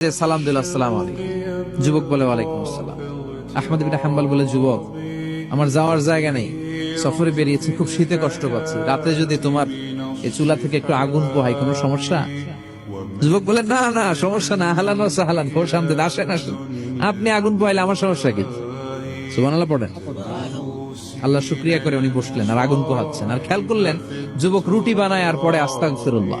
সালাম যুবক বলে, ওয়ালাইকুম আসসালাম। আহমদ বিন হাম্বাল বলে, যুবক, আমার যাওয়ার জায়গা নেই। সফরে বেরিয়েছি, খুব শীতে কষ্ট পাচ্ছি। রাতে যদি তোমার এই চুলা থেকে একটু আগুন পোহাই কোনো সমস্যা? যুবক বলে, না না, সমস্যা না, হালান সাহালান খোর সামনে আসেন আসেন। আপনি আগুন পোহাইলে আমার সমস্যা কি? সুবহানাল্লাহ পড়েন। আল্লাহ শুক্রিয়া করে উনি বসলেন, আর আগুন পোহাচ্ছেন। আর খেয়াল করলেন, যুবক রুটি বানায় আর পরে আস্তাক ফিরুল্লাহ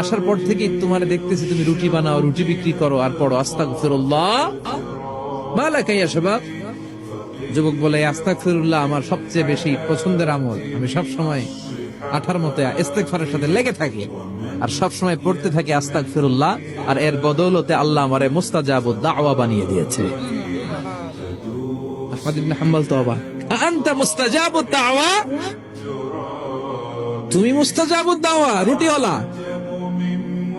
আসার পর থেকেই তোমার দেখতেছি তুমি রুটি বানাও, রুটি বিক্রি করো আর পড়ো। আস্তাগফিরুল্লাহ। মালাকা ইয়া শাবাব। যুবক বলে, আস্তাগফিরুল্লাহ আমার সবচেয়ে বেশি পছন্দের আমল। আমি সব সময় আঠার মতো ইস্তেগফারের সাথে লেগে থাকি আর সব সময় পড়তে থাকি আস্তাগফিরুল্লাহ আর এর বদৌলতে আল্লাহ আমারে মুস্তাজাবুদ দাওয়া বানিয়ে দিয়েছে। আহমদ ইবনে হাম্বল তো অবাক আনতা মুস্তাজাবুদ দাওয়া? তুমি মুস্তাজাবুদ দাওয়া, রুটিওয়ালা।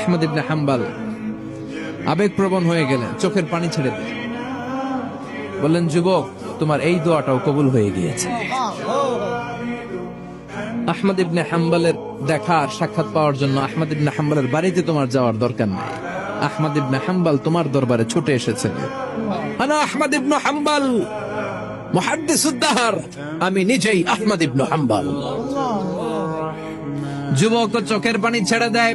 আহমদ ইবনে হাম্বাল। আবেগপ্রবণ হয়ে গেলেন চোখের পানি ছেড়ে দিলেন বললেন, যুবক, তোমার এই দোয়াটাও কবুল হয়ে গিয়েছে। আহমদ ইবনে হাম্বালের দেখা সাক্ষাৎ পাওয়ার জন্য আহমদ ইবনে হাম্বালের বাড়িতে তোমার যাওয়ার দরকার নেই। আহমদ ইবনে হাম্বাল তোমার দরবারে ছুটে এসেছে। আনা আহমদ ইবনে হাম্বাল, মুহাদ্দিসুদ্দাহার, আমি নিজেই আহমদ ইবনে হাম্বাল। যুবক চোখের পানি ছেড়ে দেয়।